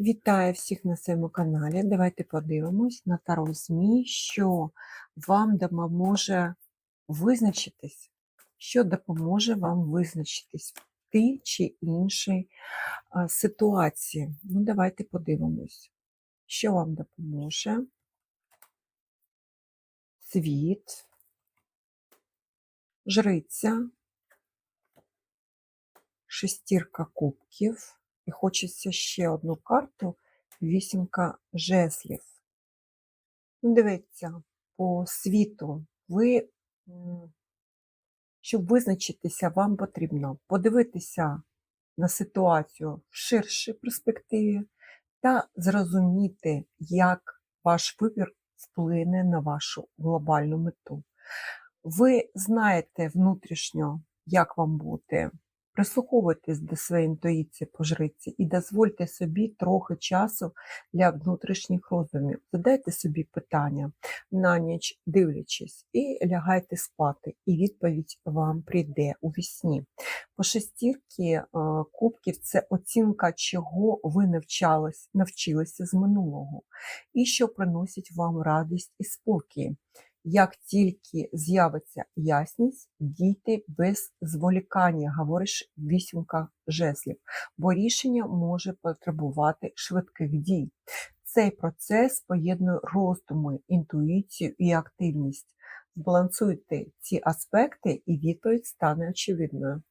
Вітаю всіх на своєму каналі. Давайте подивимось на Таро ЗМІ, що вам допоможе визначитись, що допоможе вам визначитись в тій чи іншій ситуації. Ну, давайте подивимось, що вам допоможе. Світ, жриця, шестірка кубків. І хочеться ще одну карту вісімка жезлів. Ну, Дивіться, по світу ви, щоб визначитися, вам потрібно подивитися на ситуацію в ширшій перспективі та зрозуміти, як ваш вибір вплине на вашу глобальну мету. Ви знаєте внутрішньо, як вам бути. Прислуховуйтесь до своєї інтуїції по жриці і дозвольте собі трохи часу для внутрішніх роздумів. Задайте собі питання на ніч дивлячись, і лягайте спати, і відповідь вам прийде у вісні. По шестірки е, кубків це оцінка, чого ви навчались, навчилися з минулого, і що приносить вам радість і спокій. Як тільки з'явиться ясність, дійте без зволікання, говориш вісімка жеслів, бо рішення може потребувати швидких дій. Цей процес поєднує роздуми, інтуїцію і активність. Збалансуйте ці аспекти, і відповідь стане очевидною.